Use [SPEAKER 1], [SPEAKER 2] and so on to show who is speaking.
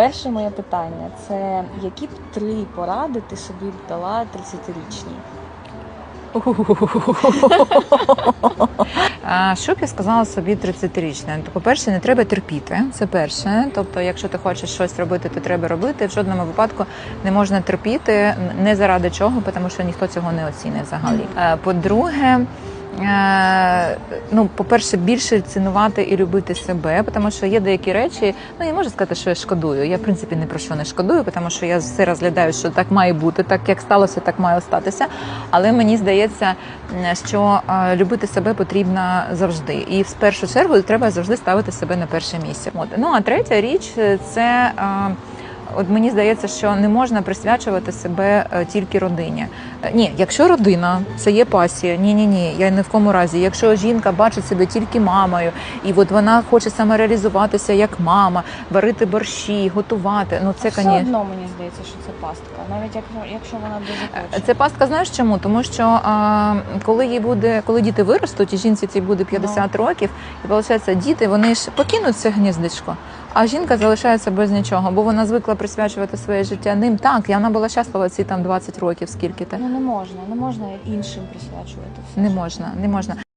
[SPEAKER 1] перше моє питання це які б три поради ти собі б дала 30-річній?
[SPEAKER 2] А, Що б я сказала собі 30-річне? По-перше, не треба терпіти. Це перше. Тобто, якщо ти хочеш щось робити, то треба робити. В жодному випадку не можна терпіти не заради чого, тому що ніхто цього не оцінить взагалі. Е, По-друге, ну, по-перше, більше цінувати і любити себе, тому що є деякі речі, ну я можу сказати, що я шкодую. Я в принципі ні про що не шкодую, тому що я все розглядаю, що так має бути, так як сталося, так має статися. Але мені здається, що е, любити себе потрібно завжди. І в першу чергу треба завжди ставити себе на перше місце. От. Ну а третя річ е, це. Е, От мені здається, що не можна присвячувати себе е, тільки родині. Е, Ні, якщо родина це є пасія, ні, ні, ні, я ні в кому разі. Якщо жінка бачить себе тільки мамою, і от вона хоче самореалізуватися як мама, варити борщі, готувати. Ну це
[SPEAKER 1] Все одно мені здається, що це пастка, навіть як, якщо вона дуже хоче.
[SPEAKER 2] Це пастка, знаєш чому? Тому що а, коли їй буде, коли діти виростуть, і жінці цій буде 50 років, і виходить, діти вони ж покинуть це гніздечко, а жінка залишається без нічого, бо вона звикла присвячувати своє життя ним. Так, і вона була щаслива ці там 20 років, скільки те.
[SPEAKER 1] Ну не можна, не можна іншим присвячувати все.
[SPEAKER 2] Не можна, не можна.